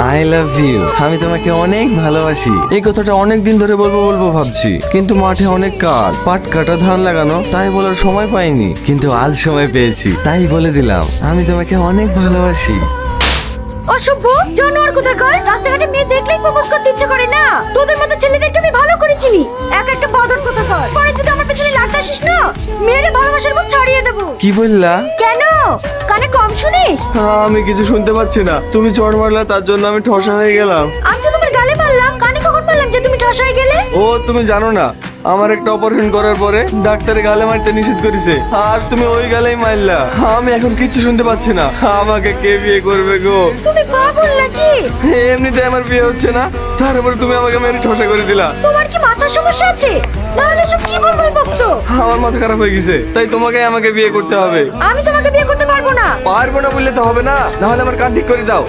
I love you আমি তোমাকে অনেক ভালোবাসি। এই কথাটা অনেক দিন ধরে বলব বলব ভাবছি। কিন্তু মাঠে অনেক কাজ। পাট কাটা ধান লাগানো তাই বলার সময় পাইনি। কিন্তু আজ সময় পেয়েছি। তাই বলে দিলাম আমি তোমাকে অনেক ভালোবাসি। অসভ্য! জানোয়ার কোথাকার? রাস্তাঘাটে মেয়ে দেখলেই প্রপোজ করতে ইচ্ছে করে না। তোদের মতো ছেলেদেরকে আমি ভালো করে চিনি এক একটা বাদর কোথাকার? পরে যদি আমার পেছনে লাগতে আসিস না মেয়েরে ভালোবাসার মুখ ছাড়িয়ে দেবো। কি বললা? কেন কম শুনিস? আমি কিছু শুনতে পাচ্ছি না। তুমি চড় মারলা তার জন্য আমি ঠসা হয়ে গেলাম। আমি তো তোমার গালে মারলাম কানে কখন মারলাম যে তুমি ঠসা হয়ে গেলে? ও তুমি জানো না। আমার একটা অপারেশন করার পরে ডাক্তারে গালে মারতে নিষেধ করেছে। আর তুমি ওই গালেই মারলা। আমি এখন কিচ্ছু শুনতে পাচ্ছি না। আমাকে কে বিয়ে করবে গো? তুমি পাগল নাকি? এমনিতে আমার বিয়ে হচ্ছে না। তারপরে তুমি আমাকে মেরে ঠসা করে দিলা। তোমার কি মাথার সমস্যা আছে? নাহলে সব কি বলব বকছো আমার মাথা খারাপ হয়ে গেছে। তাই তোমাকে আমাকে বিয়ে করতে হবে। আমি তোমাকে বিয়ে করতে পারব না। পারব না বললে তো হবে না। নাহলে আমার কান ঠিক করে দাও।